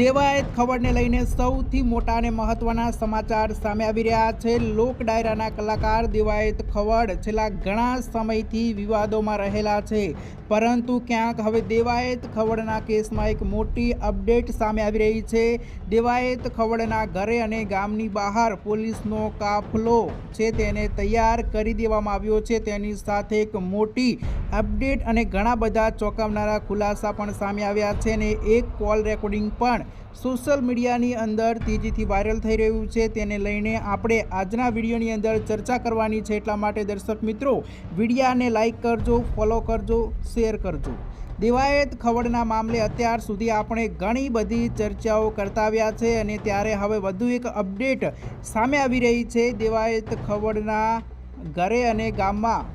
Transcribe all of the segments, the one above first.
દેવાયત ખબરને લઈને સૌથી મોટા અને મહત્વના સમાચાર સામે આવી રહ્યા છે. લોક ડાયરાના કલાકાર દેવાયત ખવડ છેલ્લા ઘણા સમયથી વિવાદોમાં રહેલા છે. પરંતુ ક્યાંક હવે દેવાયત ખવડના કેસમાં એક મોટી અપડેટ સામે આવી રહી છે. દેવાયત ખવડના ઘરે અને ગામની બહાર પોલીસનો કાફલો છે તેને તૈયાર કરી દેવામાં આવ્યો છે. તેની સાથે એક મોટી અપડેટ અને ઘણા બધા ચોંકાવનારા ખુલાસા પણ સામે આવ્યા છે અને એક કોલ રેકોર્ડિંગ પણ સોશિયલ મીડિયાની અંદર તેજીથી વાયરલ થઈ રહ્યું છે. તેને લઈને આપણે આજના વિડીયોની અંદર ચર્ચા કરવાની છે. એટલા માટે દર્શક મિત્રો, વિડીયાને લાઇક કરજો, ફોલો કરજો, શેર કરજો. દેવાયત ખવડના મામલે અત્યાર સુધી આપણે ઘણી બધી ચર્ચાઓ કરતા આવ્યા છે અને ત્યારે હવે વધુ એક અપડેટ સામે આવી રહી છે. દેવાયત ખવડના ઘરે અને ગામમાં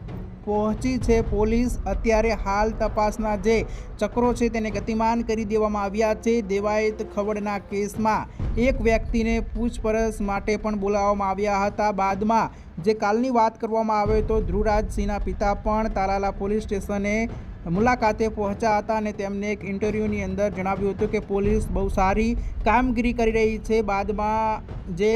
પહોંચી છે પોલીસ. અત્યારે હાલ તપાસના જે ચક્રો છે તેને ગતિમાન કરી દેવામાં આવ્યા છે. દેવાયત ખવડના કેસમાં એક વ્યક્તિને પૂછપરછ માટે પણ બોલાવવામાં આવ્યા હતા. બાદમાં જે કાલની વાત કરવામાં આવે તો ધ્રુવરાજસિંહના પિતા પણ તાલાલા પોલીસ સ્ટેશને મુલાકાતે પહોંચ્યા હતા અને તેમને એક ઇન્ટરવ્યૂની અંદર જણાવ્યું હતું કે પોલીસ બહુ સારી કામગીરી કરી રહી છે. બાદમાં જે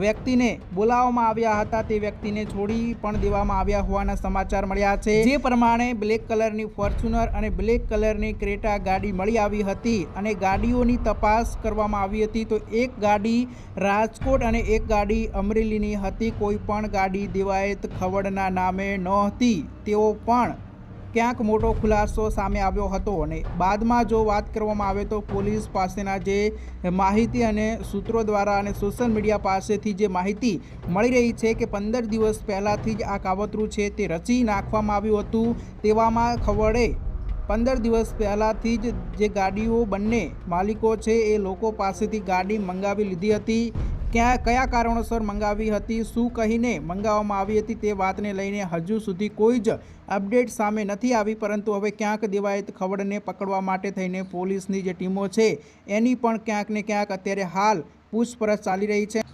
વ્યક્તિને બોલાવવામાં આવ્યા હતા તે વ્યક્તિને છોડી પણ દેવામાં આવ્યા હોવાના સમાચાર મળ્યા છે. જે પ્રમાણે બ્લેક કલરની ફોર્ચ્યુનર અને બ્લેક કલરની ક્રેટા ગાડી મળી આવી હતી અને ગાડીઓની તપાસ કરવામાં આવી હતી તો એક ગાડી રાજકોટ અને એક ગાડી અમરેલીની હતી. કોઈ પણ ગાડી દેવાયત ખવડના નામે નહોતી. તેઓ પણ ક્યાંક મોટો ખુલાસો સામે આવ્યો હતો અને બાદમાં જો વાત કરવામાં આવે તો પોલીસ પાસેના જે માહિતી અને સૂત્રો દ્વારા અને સોશિયલ મીડિયા પાસેથી જે માહિતી મળી રહી છે કે પંદર દિવસ પહેલાંથી જ આ કાવતરું છે તે રચી નાખવામાં આવ્યું હતું, તેવામાં ખવડે પંદર દિવસ પહેલાંથી જ જે ગાડીઓ બંને માલિકો છે એ લોકો પાસેથી ગાડી મંગાવી લીધી હતી. ક્યાં, કયા કારણોસર મંગાવી હતી, શું કહીને મંગાવવામાં આવી હતી તે વાતને લઈને હજુ સુધી કોઈ જ અપડેટ સામે નથી આવી, પરંતુ હવે ક્યાંક દેવાયત ખવડને પકડવા માટે થઈને પોલીસની જે ટીમો છે, એની પણ ક્યાંક ને ક્યાંક અત્યારે હાલ પૂછપરછ ચાલી રહી છે.